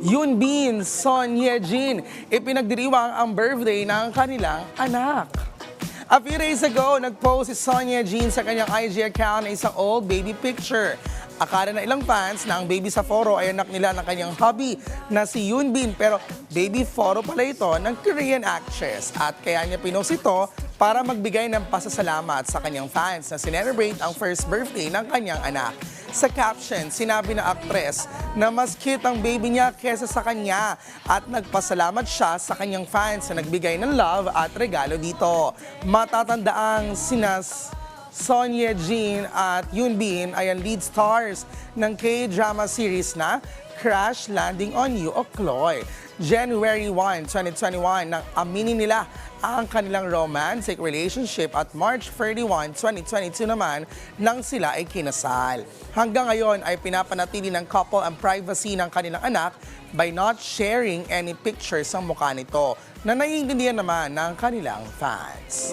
Yun Bin, Son Ye-jin, ipinagdiriwang ang birthday ng kanilang anak. A few days ago, nag-post si Sonia Jean sa kanyang IG account na isang old baby picture. Akala na ilang fans na ang baby sa photo ay anak nila ng kanyang hubby na si Yoon Bin pero baby photo pala ito ng Korean actress at kaya niya pinost ito para magbigay ng pasasalamat sa kanyang fans na sinelebrate ang first birthday ng kanyang anak. Sa caption, sinabi ng aktres na mas cute ang baby niya kesa sa kanya at nagpasalamat siya sa kanyang fans na nagbigay ng love at regalo dito. Matatandaang sinas Sonia Jean at Yoon Bin ay ang lead stars ng K-drama series na Crash Landing on You o Chloe. January 1, 2021 nang aminin nila ang kanilang romantic relationship at March 31, 2022 naman nang sila ay kinasal. Hanggang ngayon ay pinapanatili ng couple ang privacy ng kanilang anak by not sharing any pictures ng mukha nito na naiintindihan naman ng kanilang fans.